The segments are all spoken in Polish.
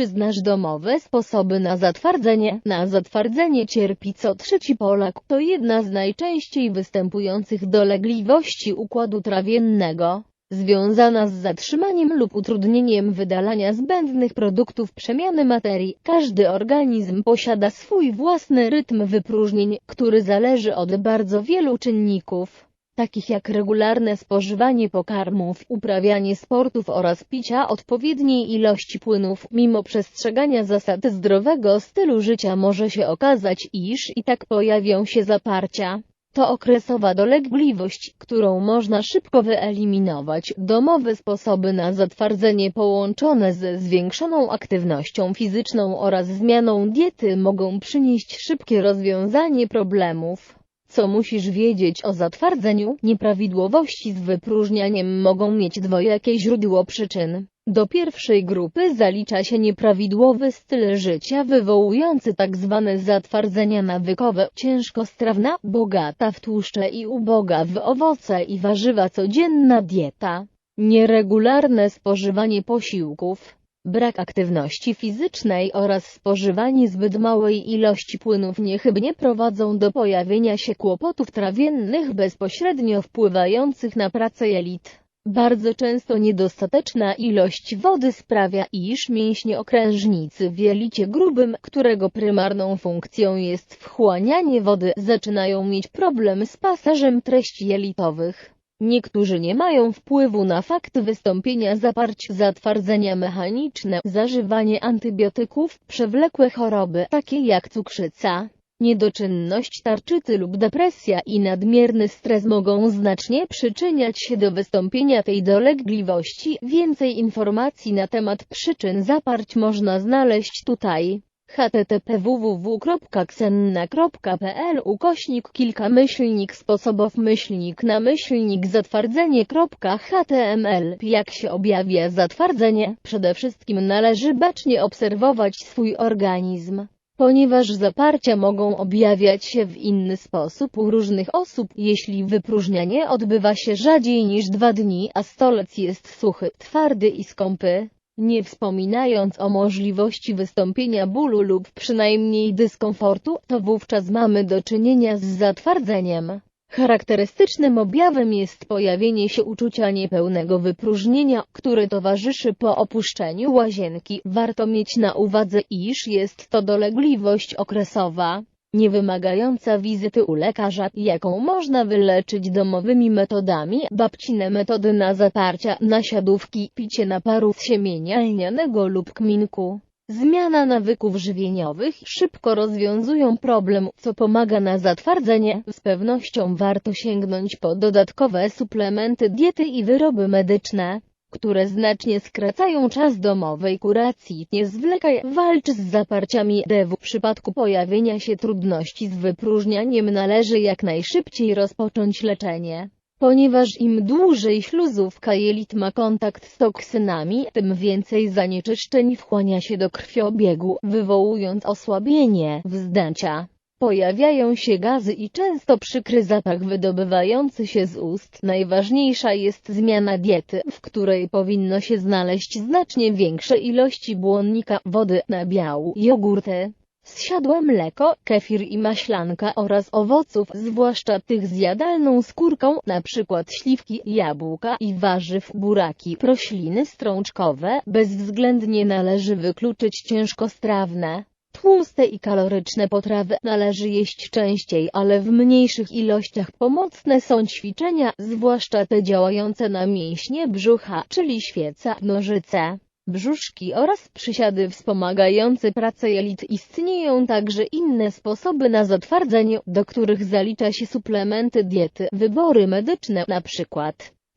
Czy znasz domowe sposoby na zatwardzenie? Na zatwardzenie cierpi co trzeci Polak. To jedna z najczęściej występujących dolegliwości układu trawiennego, związana z zatrzymaniem lub utrudnieniem wydalania zbędnych produktów przemiany materii. Każdy organizm posiada swój własny rytm wypróżnień, który zależy od bardzo wielu czynników takich jak regularne spożywanie pokarmów, uprawianie sportów oraz picia odpowiedniej ilości płynów. Mimo przestrzegania zasad zdrowego stylu życia może się okazać, iż i tak pojawią się zaparcia. To okresowa dolegliwość, którą można szybko wyeliminować. Domowe sposoby na zatwardzenie połączone ze zwiększoną aktywnością fizyczną oraz zmianą diety mogą przynieść szybkie rozwiązanie problemów. Co musisz wiedzieć o zatwardzeniu? Nieprawidłowości z wypróżnianiem mogą mieć dwojakie źródło przyczyn. Do pierwszej grupy zalicza się nieprawidłowy styl życia wywołujący tzw. Tak zatwardzenia nawykowe, ciężkostrawna, bogata w tłuszcze i uboga w owoce i warzywa codzienna dieta, nieregularne spożywanie posiłków, brak aktywności fizycznej oraz spożywanie zbyt małej ilości płynów niechybnie prowadzą do pojawienia się kłopotów trawiennych bezpośrednio wpływających na pracę jelit. Bardzo często niedostateczna ilość wody sprawia, iż mięśnie okrężnicy w jelicie grubym, którego prymarną funkcją jest wchłanianie wody, zaczynają mieć problem z pasażem treści jelitowych. Niektórzy nie mają wpływu na fakt wystąpienia zaparć, zatwardzenia mechaniczne, zażywanie antybiotyków, przewlekłe choroby, takie jak cukrzyca. Niedoczynność tarczycy lub depresja i nadmierny stres mogą znacznie przyczyniać się do wystąpienia tej dolegliwości. Więcej informacji na temat przyczyn zaparć można znaleźć tutaj http www.ksenna.pl ukośnik kilka myślnik sposobów myślnik na myślnik zatwardzenie.html Jak się objawia zatwardzenie? Przede wszystkim należy bacznie obserwować swój organizm. Ponieważ zaparcia mogą objawiać się w inny sposób u różnych osób, jeśli wypróżnianie odbywa się rzadziej niż dwa dni, a stolec jest suchy, twardy i skąpy, nie wspominając o możliwości wystąpienia bólu lub przynajmniej dyskomfortu, to wówczas mamy do czynienia z zatwardzeniem. Charakterystycznym objawem jest pojawienie się uczucia niepełnego wypróżnienia, które towarzyszy po opuszczeniu łazienki. Warto mieć na uwadze, iż jest to dolegliwość okresowa niewymagająca wizyty u lekarza, jaką można wyleczyć domowymi metodami, babcine metody na zaparcia, nasiadówki, picie naparu z siemienia lnianego lub kminku. Zmiana nawyków żywieniowych szybko rozwiązują problem, co pomaga na zatwardzenie. Z pewnością warto sięgnąć po dodatkowe suplementy diety i wyroby medyczne które znacznie skracają czas domowej kuracji. Nie zwlekaj, walcz z zaparciami dewu. W przypadku pojawienia się trudności z wypróżnianiem należy jak najszybciej rozpocząć leczenie. Ponieważ im dłużej śluzówka jelit ma kontakt z toksynami, tym więcej zanieczyszczeń wchłania się do krwiobiegu, wywołując osłabienie wzdęcia. Pojawiają się gazy i często przykry zapach wydobywający się z ust. Najważniejsza jest zmiana diety, w której powinno się znaleźć znacznie większe ilości błonnika, wody, nabiału, jogurty, zsiadłe mleko, kefir i maślanka oraz owoców, zwłaszcza tych z jadalną skórką, np. śliwki, jabłka i warzyw, buraki, prośliny strączkowe. Bezwzględnie należy wykluczyć ciężkostrawne, Tłuste i kaloryczne potrawy należy jeść częściej, ale w mniejszych ilościach. Pomocne są ćwiczenia, zwłaszcza te działające na mięśnie brzucha, czyli świeca, nożyce, brzuszki oraz przysiady wspomagające pracę jelit. Istnieją także inne sposoby na zatwardzenie, do których zalicza się suplementy diety, wybory medyczne,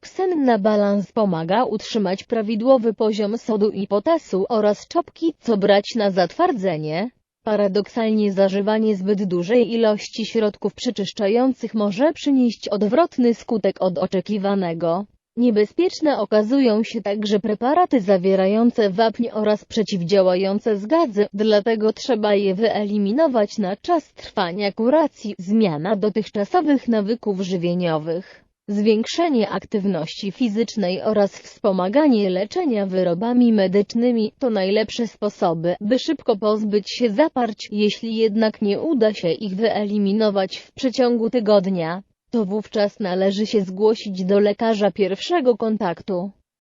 np. Ksenna balans pomaga utrzymać prawidłowy poziom sodu i potasu oraz czopki, co brać na zatwardzenie. Paradoksalnie zażywanie zbyt dużej ilości środków przeczyszczających może przynieść odwrotny skutek od oczekiwanego. Niebezpieczne okazują się także preparaty zawierające wapń oraz przeciwdziałające zgadzy, dlatego trzeba je wyeliminować na czas trwania kuracji. Zmiana dotychczasowych nawyków żywieniowych Zwiększenie aktywności fizycznej oraz wspomaganie leczenia wyrobami medycznymi to najlepsze sposoby, by szybko pozbyć się zaparć. Jeśli jednak nie uda się ich wyeliminować w przeciągu tygodnia, to wówczas należy się zgłosić do lekarza pierwszego kontaktu.